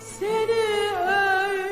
Seni öyle